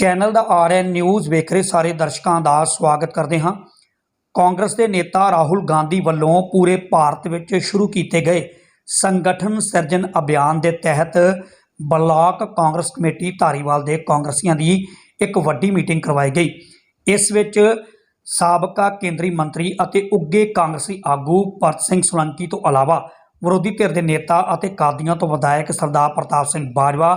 Channel ਦਾ RN news ਵੇਖ ਰਹੇ ਸਾਰੇ ਦਰਸ਼ਕਾਂ ਦਾ ਸਵਾਗਤ ਕਰਦੇ ਹਾਂ। ਕਾਂਗਰਸ ਦੇ ਨੇਤਾ ਰਾਹੁਲ ਗਾਂਧੀ ਵੱਲੋਂ ਪੂਰੇ ਭਾਰਤ ਵਿੱਚ ਸ਼ੁਰੂ ਕੀਤੇ ਗਏ ਸੰਗਠਨ ਸਿਰਜਣ ਅਭਿਆਨ ਦੇ ਤਹਿਤ ਬਲਾਕ ਕਾਂਗਰਸ ਕਮੇਟੀ ਧਾਰੀਵਾਲ ਦੇ ਕਾਂਗਰਸੀਆਂ ਦੀ ਇੱਕ ਵੱਡੀ ਮੀਟਿੰਗ ਕਰਵਾਈ ਗਈ। ਇਸ ਵਿੱਚ ਸਾਬਕਾ ਕੇਂਦਰੀ ਮੰਤਰੀ ਅਤੇ ਉੱਗੇ ਕਾਂਗਰਸੀ ਆਗੂ ਭਰਤ ਸਿੰਘ ਸੋਲੰਕੀ ਤੋਂ ਇਲਾਵਾ ਵਿਰੋਧੀ ਧਿਰ ਦੇ ਨੇਤਾ ਅਤੇ ਕਾਦੀਆਂ ਤੋਂ ਵਿਧਾਇਕ ਸਰਦਾਰ ਪ੍ਰਤਾਪ ਸਿੰਘ ਬਾਜਵਾ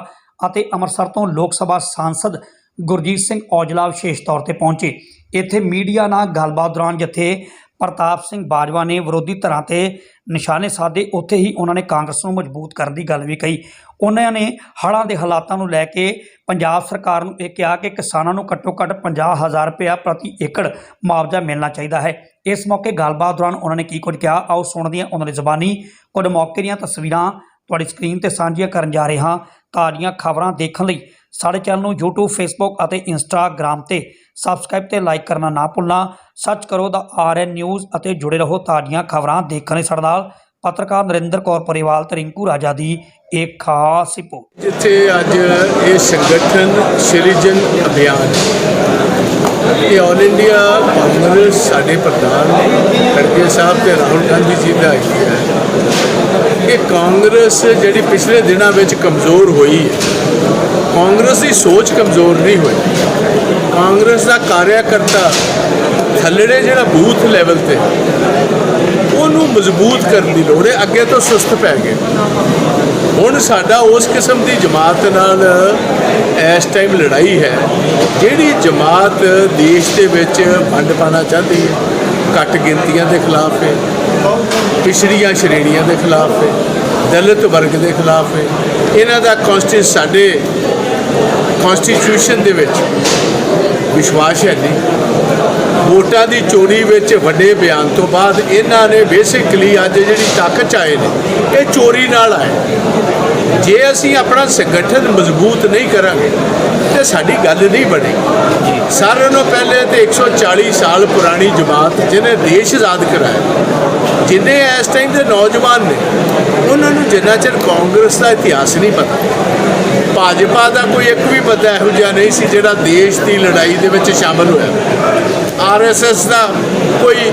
ਅਤੇ ਅੰਮ੍ਰਿਤਸਰ ਤੋਂ ਲੋਕ ਸਭਾ ਸਾਂਸਦ ਗੁਰਜੀਤ ਸਿੰਘ ਔਜਲਾ ਵਿਸ਼ੇਸ਼ ਤੌਰ ਤੇ ਪਹੁੰਚੇ। ਇੱਥੇ ਮੀਡੀਆ ਨਾਲ ਗੱਲਬਾਤ ਦੌਰਾਨ ਜਿੱਥੇ ਪ੍ਰਤਾਪ ਸਿੰਘ ਬਾਜਵਾ ਨੇ ਵਿਰੋਧੀ ਧਿਰਾਂ ਤੇ ਨਿਸ਼ਾਨੇ ਸਾਧੇ, ਉੱਥੇ ਹੀ ਉਹਨਾਂ ਨੇ ਕਾਂਗਰਸ ਨੂੰ ਮਜ਼ਬੂਤ ਕਰਨ ਦੀ ਗੱਲ ਵੀ ਕਹੀ। ਉਹਨਾਂ ਨੇ ਹੜ੍ਹਾਂ ਦੇ ਹਾਲਾਤਾਂ ਨੂੰ ਲੈ ਕੇ ਪੰਜਾਬ ਸਰਕਾਰ ਨੂੰ ਇਹ ਕਿਹਾ ਕਿ ਕਿਸਾਨਾਂ ਨੂੰ ਘੱਟੋ ਘੱਟ 50000 ਰੁਪਇਆ ਪ੍ਰਤੀ ਏਕੜ ਮੁਆਵਜ਼ਾ ਮਿਲਣਾ ਚਾਹੀਦਾ ਹੈ। ਇਸ ਮੌਕੇ ਗੱਲਬਾਤ ਦੌਰਾਨ ਉਹਨਾਂ ਨੇ ਕੀ ਕੁਝ ਕਿਹਾ? ਆਓ ਸੁਣਦੇ ਹਾਂ ਉਹਨਾਂ ਦੀ ਜ਼ਬਾਨੀ। ਕੁਝ ਮੌਕੇ ਦੀਆਂ ਤਸਵੀਰਾਂ ਤੁਹਾਡੀ ਸਕਰੀਨ ਤੇ ਸਾਂਝੀਆਂ ਕਰਨ ਜਾ ਰਹੇ ਹਾਂ ਤਾਜ਼ੀਆਂ ਖਬਰਾਂ ਦੇਖਣ ਲਈ ਸਾਡੇ ਚੈਨਲ ਨੂੰ YouTube, Facebook ਅਤੇ Instagram ਤੇ ਸਬਸਕ੍ਰਾਈਬ ਤੇ ਲਾਈਕ ਕਰਨਾ ਨਾ ਭੁੱਲਣਾ। ਸਰਚ ਕਰੋ ਦਾ ਆਰਐਨ ਨਿਊਜ਼ ਅਤੇ ਜੁੜੇ ਰਹੋ ਤਾਜ਼ੀਆਂ ਖਬਰਾਂ ਦੇਖਣ ਲਈ ਸਾਡੇ ਨਾਲ ਪੱਤਰਕਾਰ ਨਰਿੰਦਰ ਕੌਰ ਪਰਿਵਾਲ ਤੇ ਰਿੰਕੂ ਰਾਜਾ ਦੀ ਇੱਕ ਖਾਸ ਰਿਪੋਰਟ। ਜਿੱਥੇ ਅੱਜ ਇਹ ਸੰਗਠਨ ਸਿਰਜਨ ਅਭਿਆਨ ਇਹ ਆਲ ਇੰਡੀਆ ਕਾਂਗਰਸ ਸਾਡੇ ਪ੍ਰਧਾਨ ਖੜਗੇ ਸਾਹਿਬ ਤੇ ਰਾਹੁਲ ਗਾਂਧੀ ਜੀ ਦਾ ਆਈਡੀਆ ਹੈ। ਕਿ ਕਾਂਗਰਸ ਜਿਹੜੀ ਪਿਛਲੇ ਦਿਨਾਂ ਵਿੱਚ ਕਮਜ਼ੋਰ ਹੋਈ ਹੈ, ਕਾਂਗਰਸ ਦੀ ਸੋਚ ਕਮਜ਼ੋਰ ਨਹੀਂ ਹੋਈ। ਕਾਂਗਰਸ ਦਾ ਕਾਰਿਆਕਰਤਾ ਥੱਲੜੇ ਜਿਹੜਾ ਬੂਥ ਲੈਵਲ ਤੇ, ਉਹਨੂੰ ਮਜ਼ਬੂਤ ਕਰਨ ਦੀ ਲੋੜ ਹੈ, ਅੱਗੇ ਤੋਂ ਸੁਸਤ ਪੈ ਗਏ। ਹੁਣ ਸਾਡਾ ਉਸ ਕਿਸਮ ਦੀ ਜਮਾਤ ਨਾਲ ਇਸ ਟਾਈਮ ਲੜਾਈ ਹੈ, ਜਿਹੜੀ ਜਮਾਤ ਦੇਸ਼ ਦੇ ਵਿੱਚ ਵੰਡ ਪਾਣਾ ਚਾਹਦੀ ਹੈ, ਘੱਟ ਗਿਣਤੀਆਂ ਦੇ ਖਿਲਾਫ ਹੈ। ਪਿਛੜੀਆਂ ਸ਼੍ਰੇਣੀਆਂ ਦੇ ਖਿਲਾਫ ਹੈ, ਦਲਿਤ ਵਰਗ ਦੇ ਖਿਲਾਫ ਹੈ। ਇਹਨਾਂ ਦਾ ਕਨਸਟੀਟਿਊਸ਼ਨ ਸਾਡੇ ਕਨਸਟੀਟਿਊਸ਼ਨ ਦੇ ਵਿੱਚ ਵਿਸ਼ਵਾਸ ਹੈ ਨਹੀਂ। ਵੋਟਾਂ ਦੀ ਚੋਰੀ ਵਿੱਚ ਵੱਡੇ ਬਿਆਨ ਤੋਂ ਬਾਅਦ ਇਹਨਾਂ ਨੇ ਬੇਸਿਕਲੀ ਅੱਜ ਜਿਹੜੀ ਤਾਕਤ 'ਚ ਆਏ ਨੇ, ਇਹ ਚੋਰੀ ਨਾਲ ਆਏ ਜੇ ਅਸੀਂ ਆਪਣਾ ਸੰਗਠਨ ਮਜ਼ਬੂਤ ਨਹੀਂ ਕਰਾਂਗੇ, ਤੇ ਸਾਡੀ ਗੱਲ ਨਹੀਂ ਬਣੇਗੀ। ਸਾਰਿਆਂ ਨੂੰ ਪਹਿਲੇ ਤੇ 140 ਸਾਲ ਪੁਰਾਣੀ ਜਮਾਤ ਜਿਹਨੇ ਦੇਸ਼ ਆਜ਼ਾਦ ਕਰਾਇਆ ਜਿੰਨੇ ਇਸ ਟਾਈਮ ਦੇ ਨੌਜਵਾਨ ਨੇ, ਉਹਨਾਂ ਨੂੰ ਜਿੰਨਾ ਚਿਰ ਕਾਂਗਰਸ ਦਾ ਇਤਿਹਾਸ ਨਹੀਂ ਪਤਾ ਭਾਜਪਾ ਦਾ ਕੋਈ ਇੱਕ ਵੀ ਬੰਦਾ ਇਹੋ ਜਿਹਾ ਨਹੀਂ ਸੀ ਜਿਹੜਾ ਦੇਸ਼ ਦੀ ਲੜਾਈ ਦੇ ਵਿੱਚ ਸ਼ਾਮਲ ਹੋਇਆ। ਆਰਐਸਐਸ ਦਾ ਕੋਈ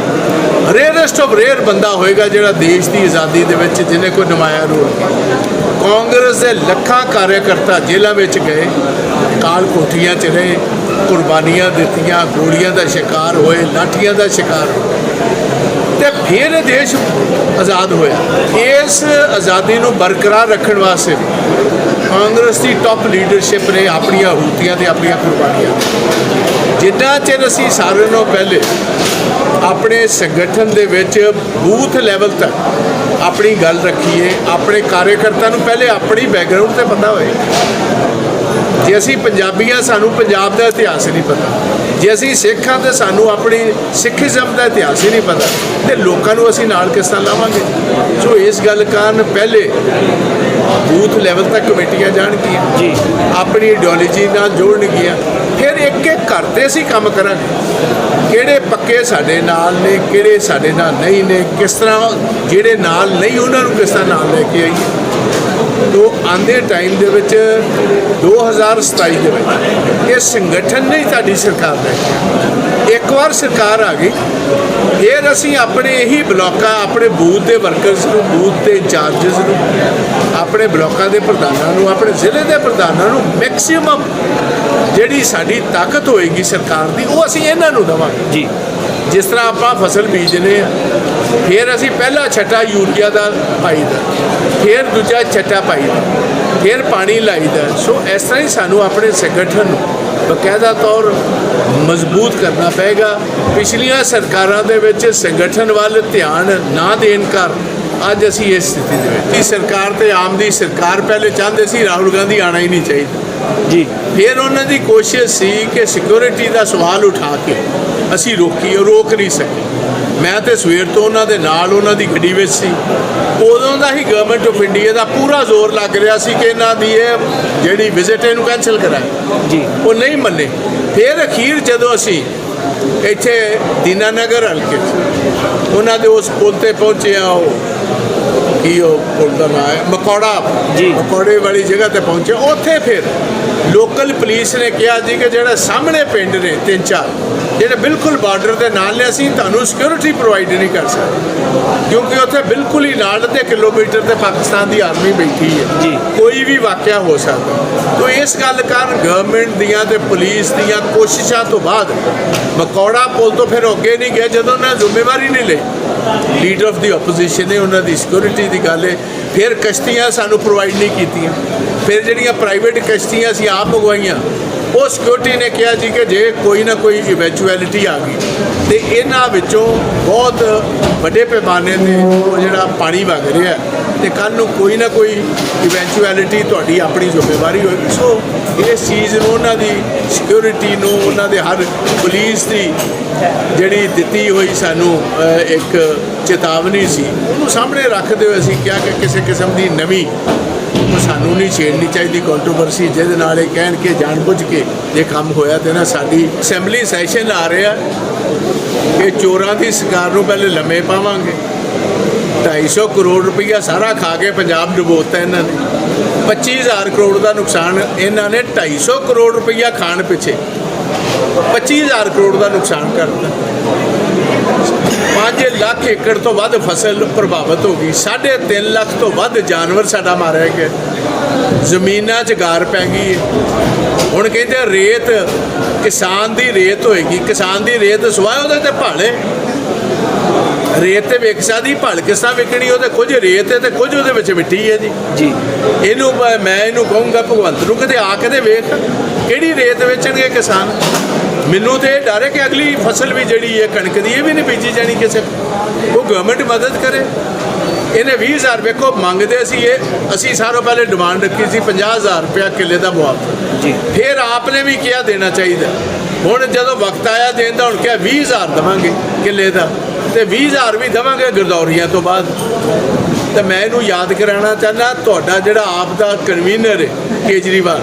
ਰੇਅਰੈਸਟ ਆਫ ਰੇਅਰ ਬੰਦਾ ਹੋਏਗਾ ਜਿਹੜਾ ਦੇਸ਼ ਦੀ ਆਜ਼ਾਦੀ ਦੇ ਵਿੱਚ ਜਿਹਨੇ ਕੋਈ ਨਮਾਇਆ ਰੋਲ ਕਾਂਗਰਸ ਦੇ ਲੱਖਾਂ ਕਾਰਿਆਕਰਤਾ ਜੇਲ੍ਹਾਂ ਵਿੱਚ ਗਏ, ਕਾਲ ਕੋਠੀਆਂ 'ਚ ਰਹੇ, ਕੁਰਬਾਨੀਆਂ ਦਿੱਤੀਆਂ, ਗੋਲੀਆਂ ਦਾ ਸ਼ਿਕਾਰ ਹੋਏ, ਲਾਠੀਆਂ ਦਾ ਸ਼ਿਕਾਰ ਹੋਏ। ਤੇ ਫਿਰ ਦੇਸ਼ ਆਜ਼ਾਦ ਹੋਇਆ। ਇਸ ਆਜ਼ਾਦੀ ਨੂੰ ਬਰਕਰਾਰ ਰੱਖਣ ਵਾਸਤੇ ਕਾਂਗਰਸ ਦੀ ਟੌਪ ਲੀਡਰਸ਼ਿਪ ਨੇ ਆਪਣੀਆਂ ਹੂਤੀਆਂ ਤੇ ਆਪਣੀਆਂ ਕੁਰਬਾਨੀਆਂ। ਜਿੰਨਾ ਚਿਰ ਅਸੀਂ ਸਾਰਿਆਂ ਨੂੰ ਪਹਿਲੇ ਆਪਣੇ ਸੰਗਠਨ ਦੇ ਵਿੱਚ ਬੂਥ ਲੈਵਲ ਤੱਕ ਆਪਣੀ ਗੱਲ ਰੱਖੀਏ, ਆਪਣੇ ਕਾਰਜਕਰਤਾ ਨੂੰ ਪਹਿਲੇ ਆਪਣੀ ਬੈਕਗ੍ਰਾਉਂਡ ਤੇ ਪਤਾ ਹੋਏ। ਜੇ ਅਸੀਂ ਪੰਜਾਬੀਆਂ ਸਾਨੂੰ ਪੰਜਾਬ ਦਾ ਇਤਿਹਾਸ ਨਹੀਂ ਪਤਾ। ਜੇ ਅਸੀਂ ਸਿੱਖਾਂ ਤੇ ਸਾਨੂੰ ਆਪਣੀ ਸਿੱਖੀਜ਼ਮ ਦਾ ਇਤਿਹਾਸ ਹੀ ਨਹੀਂ ਪਤਾ ਤੇ ਲੋਕਾਂ ਨੂੰ ਅਸੀਂ ਨਾਲ ਕਿਸ ਤਰ੍ਹਾਂ ਲਾਵਾਂਗੇ? ਸੋ ਇਸ ਗੱਲ ਕਾਰਨ ਪਹਿਲੇ ਬੂਥ ਲੈਵਲ ਤੱਕ ਕਮੇਟੀਆਂ ਜਾਣਗੀਆਂ। ਜੀ। ਆਪਣੀ ਆਈਡੀਓਲੋਜੀ ਨਾਲ ਜੋੜਨਗੀਆਂ। ਫਿਰ ਇੱਕ ਇੱਕ ਘਰ ਤੇ ਅਸੀਂ ਕੰਮ ਕਰਾਂਗੇ। ਕਿਹੜੇ ਪੱਕੇ ਸਾਡੇ ਨਾਲ ਨੇ ਕਿਹੜੇ ਸਾਡੇ ਨਾਲ ਨਹੀਂ ਨੇ ਕਿਸ ਤਰ੍ਹਾਂ ਜਿਹੜੇ ਨਾਲ ਨਹੀਂ ਉਹਨਾਂ ਨੂੰ ਕਿਸ ਤਰ੍ਹਾਂ ਨਾਲ ਲੈ ਕੇ ਆਈਏ? ਤੋ ਆਂਦੇ ਟਾਈਮ ਦੇ ਵਿੱਚ 2027 ਦੇ ਵਿੱਚ। ਇਹ ਸੰਗਠਨ ਨਹੀਂ ਤੁਹਾਡੀ ਸਰਕਾਰ ਦਾ ਇੱਕ ਵਾਰ ਸਰਕਾਰ ਆ ਗਈ, ਫਿਰ ਅਸੀਂ ਆਪਣੇ ਇਹੀ ਬਲਾਕਾਂ, ਆਪਣੇ ਬੂਥ ਦੇ ਵਰਕਰਸ ਨੂੰ, ਬੂਥ ਦੇ ਇੰਚਾਰਜਸ ਨੂੰ, ਆਪਣੇ ਬਲਾਕਾਂ ਦੇ ਪ੍ਰਧਾਨਾਂ ਨੂੰ, ਆਪਣੇ ਜ਼ਿਲ੍ਹੇ ਦੇ ਪ੍ਰਧਾਨਾਂ ਨੂੰ ਮੈਕਸਿਮਮ ਜਿਹੜੀ ਸਾਡੀ ਤਾਕਤ ਹੋਏਗੀ ਸਰਕਾਰ ਦੀ, ਉਹ ਅਸੀਂ ਇਹਨਾਂ ਨੂੰ ਦੇਵਾਂਗੇ। ਜੀ। ਜਿਸ ਤਰ੍ਹਾਂ ਆਪਾਂ ਫਸਲ ਬੀਜਦੇ ਆ, ਫਿਰ ਅਸੀਂ ਪਹਿਲਾ ਛੱਟਾ ਯੂਰੀਆ ਦਾ ਪਾਈਦਾ, ਫਿਰ ਦੂਜਾ ਛੱਟਾ ਪਾਈਦਾ, ਫਿਰ ਪਾਣੀ ਲਾਈਦਾ। ਸੋ ਇਸ ਤਰ੍ਹਾਂ ਹੀ ਸਾਨੂੰ ਆਪਣੇ ਸੰਗਠਨ ਨੂੰ ਬਕਾਇਦਾ ਤੌਰ ਮਜ਼ਬੂਤ ਕਰਨਾ ਪਏਗਾ। ਪਿਛਲੀਆਂ ਸਰਕਾਰਾਂ ਦੇ ਵਿੱਚ ਸੰਗਠਨ ਵੱਲ ਧਿਆਨ ਨਾ ਦੇਣ ਕਰ ਅੱਜ ਅਸੀਂ ਇਸ ਸਥਿਤੀ ਦੇ ਵਿੱਚ ਇਹ ਸਰਕਾਰ ਤੇ ਆਮ ਦੀ ਸਰਕਾਰ ਪਹਿਲੇ ਚਾਹੁੰਦੇ ਸੀ ਰਾਹੁਲ ਗਾਂਧੀ ਆਣਾ ਹੀ ਨਹੀਂ ਚਾਹੀਦਾ। ਜੀ। ਫਿਰ ਉਹਨਾਂ ਦੀ ਕੋਸ਼ਿਸ਼ ਸੀ ਕਿ ਸਿਕਿਉਰਿਟੀ ਦਾ ਸਵਾਲ ਉਠਾ ਕੇ ਅਸੀਂ ਰੋਕੀ ਉਹ ਰੋਕ ਨਹੀਂ ਸਕੇ। ਮੈਂ ਤੇ ਸਵੇਰ ਤੋਂ ਉਹਨਾਂ ਦੇ ਨਾਲ ਉਹਨਾਂ ਦੀ ਗੱਡੀ ਵਿੱਚ ਸੀ। ਉਦੋਂ ਦਾ ਹੀ ਗਵਰਨਮੈਂਟ ਆਫ ਇੰਡੀਆ ਦਾ ਪੂਰਾ ਜ਼ੋਰ ਲੱਗ ਰਿਹਾ ਸੀ ਕਿ ਇਹਨਾਂ ਦੀ ਇਹ ਜਿਹੜੀ ਵਿਜ਼ਿਟ ਇਹਨੂੰ ਕੈਨਸਲ ਕਰਾਏ ਜੀ। ਉਹ ਨਹੀਂ ਮੰਨੇ। ਫਿਰ ਅਖੀਰ ਜਦੋਂ ਅਸੀਂ ਇੱਥੇ ਦੀਨਾਨਗਰ ਹਲਕੇ ਉਹਨਾਂ ਦੇ ਉਸ ਪੁਲ ਤੇ ਪਹੁੰਚੇ ਆ ਉਹ ਕੀ ਉਹ ਪੁਲ ਦਾ ਨਾਂ ਹੈ? ਮਕੌੜਾ। ਜੀ। ਮਕੌੜੇ ਵਾਲੀ ਜਗ੍ਹਾ ਤੇ ਪਹੁੰਚੇ। ਉੱਥੇ ਫਿਰ ਲੋਕਲ ਪੁਲਿਸ ਨੇ ਕਿਹਾ ਜੀ ਕਿ ਜਿਹੜਾ ਸਾਹਮਣੇ ਪਿੰਡ ਨੇ ਤਿੰਨ ਚਾਰ ਜਿਹੜੇ ਬਿਲਕੁਲ ਬਾਰਡਰ ਦੇ ਨਾਲ ਨੇ ਅਸੀਂ ਤੁਹਾਨੂੰ ਸਿਕਿਉਰਿਟੀ ਪ੍ਰੋਵਾਈਡ ਨਹੀਂ ਕਰ ਸਕਦੇ। ਕਿਉਂਕਿ ਉੱਥੇ ਬਿਲਕੁਲ ਹੀ ਨਾਲ ਅੱਧੇ ਕਿਲੋਮੀਟਰ ਤੇ ਪਾਕਿਸਤਾਨ ਦੀ ਆਰਮੀ ਬੈਠੀ ਹੈ। ਜੀ। ਕੋਈ ਵੀ ਵਾਕਿਆ ਹੋ ਸਕਦਾ। ਤੋ ਇਸ ਗੱਲ ਕਾਰਨ ਗਵਰਨਮੈਂਟ ਦੀਆਂ ਤੇ ਪੁਲਿਸ ਦੀਆਂ ਕੋਸ਼ਿਸ਼ਾਂ ਤੋਂ ਬਾਅਦ ਮਕੌੜਾ ਪੁਲ ਤੋਂ ਫਿਰ ਅੱਗੇ ਨਹੀਂ ਗਏ ਜਦੋਂ ਉਹਨਾਂ ਜ਼ਿੰਮੇਵਾਰੀ ਨਹੀਂ ਲਈ। ਲੀਡਰ ਆਫ ਦੀ ਆਪੋਜੀਸ਼ਨ ਨੇ ਉਹਨਾਂ ਦੀ ਸਿਕਿਉਰਿਟੀ ਦੀ ਗੱਲ ਹੈ ਫਿਰ ਕਸ਼ਤੀਆਂ ਸਾਨੂੰ ਪ੍ਰੋਵਾਈਡ ਨਹੀਂ ਕੀਤੀਆਂ। ਫਿਰ ਜਿਹੜੀਆਂ ਪ੍ਰਾਈਵੇਟ ਕਸ਼ਤੀਆਂ ਅਸੀਂ ਆਪ ਮੰਗਵਾਈਆਂ ਉਹ ਸਿਕਿਉਰਿਟੀ ਨੇ ਕਿਹਾ ਜੀ ਕਿ ਜੇ ਕੋਈ ਨਾ ਕੋਈ ਇਵੈਂਚੁਅਲਿਟੀ ਆ ਗਈ, ਤੇ ਇਹਨਾਂ ਵਿੱਚੋਂ ਬਹੁਤ ਵੱਡੇ ਪੈਮਾਨੇ ਤੇ ਉਹ ਜਿਹੜਾ ਪਾਣੀ ਵਗ ਰਿਹਾ ਤੇ ਕੱਲ ਨੂੰ ਕੋਈ ਨਾ ਕੋਈ ਇਵੈਂਚੁਅਲਿਟੀ ਤੁਹਾਡੀ ਆਪਣੀ ਜ਼ਿੰਮੇਵਾਰੀ ਹੋਏਗੀ। ਸੋ ਇਸ ਚੀਜ਼ ਨੂੰ ਉਹਨਾਂ ਦੀ ਸਿਕਿਉਰਿਟੀ ਨੂੰ ਉਹਨਾਂ ਦੇ ਹਰ ਪੁਲਿਸ ਦੀ ਜਿਹੜੀ ਦਿੱਤੀ ਹੋਈ ਸਾਨੂੰ ਇੱਕ ਚੇਤਾਵਨੀ ਸੀ, ਉਹਨੂੰ ਸਾਹਮਣੇ ਰੱਖਦੇ ਹੋਏ ਅਸੀਂ ਕਿਹਾ ਕਿ ਕਿਸੇ ਕਿਸਮ ਦੀ ਨਵੀਂ ਉਹ ਸਾਨੂੰ ਨਹੀਂ ਛੇੜਨੀ ਚਾਹੀਦੀ ਕੰਟਰੋਵਰਸੀ ਜਿਹਦੇ ਨਾਲ ਇਹ ਕਹਿਣ ਕਿ ਜਾਣਬੁੱਝ ਕੇ ਇਹ ਕੰਮ ਹੋਇਆ ਤੇ ਨਾ ਸਾਡੀ ਅਸੈਂਬਲੀ ਸੈਸ਼ਨ ਆ ਰਿਹਾ ਕਿ ਚੋਰਾਂ ਦੀ ਸਰਕਾਰ ਨੂੰ ਪਹਿਲੇ ਲੰਮੇ ਪਾਵਾਂਗੇ। 250 ਕਰੋੜ ਰੁਪਈਆ ਸਾਰਾ ਖਾ ਕੇ ਪੰਜਾਬ ਡੁਬੋਤਾ ਇਹਨਾਂ ਨੇ। 25000 ਕਰੋੜ ਦਾ ਨੁਕਸਾਨ ਇਹਨਾਂ ਨੇ 250 ਕਰੋੜ ਰੁਪਈਆ ਖਾਣ ਪਿੱਛੇ। 25000 ਕਰੋੜ ਦਾ ਨੁਕਸਾਨ ਕਰਤਾ। 5 ਲੱਖ ਏਕੜ ਤੋਂ ਵੱਧ ਫਸਲ ਪ੍ਰਭਾਵਿਤ ਹੋ ਗਈ। 3.5 ਲੱਖ ਤੋਂ ਵੱਧ ਜਾਨਵਰ ਸਾਡਾ ਮਾਰਿਆ ਗਿਆ। ਜ਼ਮੀਨਾਂ 'ਚ ਗਾਰ ਪੈ ਗਈ ਹੈ। ਹੁਣ ਕਹਿੰਦੇ ਰੇਤ ਕਿਸਾਨ ਦੀ ਰੇਤ ਹੋਏਗੀ। ਕਿਸਾਨ ਦੀ ਰੇਤ ਸਵਾਏ ਉਹਦੇ ਤੇ ਭਾਲੇ। ਰੇਤ ਤੇ ਵਿਕ ਸਕਦੀ ਭਲ ਕਿਸ ਤਰ੍ਹਾਂ ਵਿਕਣੀ ਉਹਦੇ ਕੁਝ ਰੇਤ ਹੈ ਤੇ ਕੁਝ ਉਹਦੇ ਵਿੱਚ ਮਿੱਟੀ ਹੈ ਜੀ। ਜੀ। ਇਹਨੂੰ ਮੈਂ ਇਹਨੂੰ ਕਹੂੰਗਾ ਭਗਵੰਤ ਨੂੰ ਕਿਤੇ ਆ ਕੇ ਤੇ ਵੇਖ। ਕਿਹੜੀ ਰੇਤ ਵੇਚਣਗੇ ਕਿਸਾਨ? ਮੈਨੂੰ ਤੇ ਡਰ ਹੈ ਕਿ ਅਗਲੀ ਫਸਲ ਵੀ ਜਿਹੜੀ ਹੈ ਕਣਕ ਦੀ ਇਹ ਵੀ ਨਹੀਂ ਬੀਜੀ ਜਾਣੀ ਕਿਸੇ ਉਹ ਗਵਰਨਮੈਂਟ ਮਦਦ ਕਰੇ। ਇਹਨੇ 20000 ਵੇਖੋ ਮੰਗਦੇ ਸੀ ਇਹ ਅਸੀਂ ਸਾਰੋਂ ਪਹਿਲੇ ਡਿਮਾਂਡ ਰੱਖੀ ਸੀ 50000 ਰੁਪਇਆ ਕਿੱਲੇ ਦਾ ਮੁਆਵਜ਼ਾ। ਜੀ। ਫਿਰ ਆਪਨੇ ਵੀ ਕਿਹਾ ਦੇਣਾ ਚਾਹੀਦਾ। ਹੁਣ ਜਦੋਂ ਵਕਤ ਆਇਆ ਦੇਣ ਦਾ ਹੁਣ ਕਿਹਾ 20000 ਦਵਾਂਗੇ ਕਿੱਲੇ ਦਾ। ਤੇ 20000 ਵੀ ਦਵਾਂਗੇ ਗਰਦੌਰੀਆਂ ਤੋਂ ਬਾਅਦ। ਤੇ ਮੈਂ ਇਹਨੂੰ ਯਾਦ ਕਰਾਉਣਾ ਚਾਹੁੰਦਾ ਤੁਹਾਡਾ ਜਿਹੜਾ ਆਪ ਦਾ ਕਨਵੀਨਰ ਹੈ ਕੇਜਰੀਵਾਲ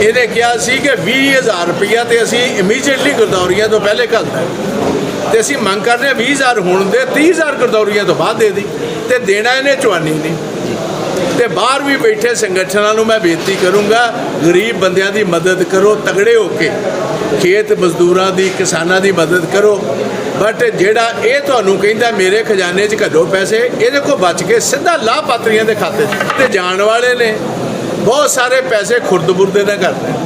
ਇਹਨੇ ਕਿਹਾ ਸੀ ਕਿ 20000 ਰੁਪਇਆ ਤੇ ਅਸੀਂ ਇਮੀਡੀਏਟਲੀ ਗੁਰਦੌਰੀਆਂ ਤੋਂ ਪਹਿਲੇ ਘੱਲਦਾ ਤੇ ਅਸੀਂ ਮੰਗ ਕਰਦੇ ਹਾਂ 20000 ਹੁਣ ਦੇ 30000 ਗੁਰਦੌਰੀਆਂ ਤੋਂ ਬਾਅਦ ਦੇ ਦੀ ਤੇ ਦੇਣਾ ਇਹਨੇ ਚਵਾਨੀ ਨਹੀਂ। ਤੇ ਬਾਹਰ ਵੀ ਬੈਠੇ ਸੰਗਠਨਾਂ ਨੂੰ ਮੈਂ ਬੇਨਤੀ ਕਰੂੰਗਾ, ਗਰੀਬ ਬੰਦਿਆਂ ਦੀ ਮਦਦ ਕਰੋ, ਤਗੜੇ ਹੋ ਕੇ। ਖੇਤ ਮਜ਼ਦੂਰਾਂ ਦੀ, ਕਿਸਾਨਾਂ ਦੀ ਮਦਦ ਕਰੋ। ਬਟ ਜਿਹੜਾ ਇਹ ਤੁਹਾਨੂੰ ਕਹਿੰਦਾ, ਮੇਰੇ ਖਜ਼ਾਨੇ 'ਚ ਘੱਲੋ ਪੈਸੇ, ਇਹਦੇ ਕੋਲ ਬਚ ਕੇ ਸਿੱਧਾ ਲਾਭਪਾਤਰੀਆਂ ਦੇ ਖਾਤੇ 'ਚ। ਤੇ ਜਾਣ ਵਾਲੇ ਨੇ। ਬਹੁਤ ਸਾਰੇ ਪੈਸੇ ਖੁਰਦ-ਬੁਰਦੇ ਨਾਲ ਕਰਦੇ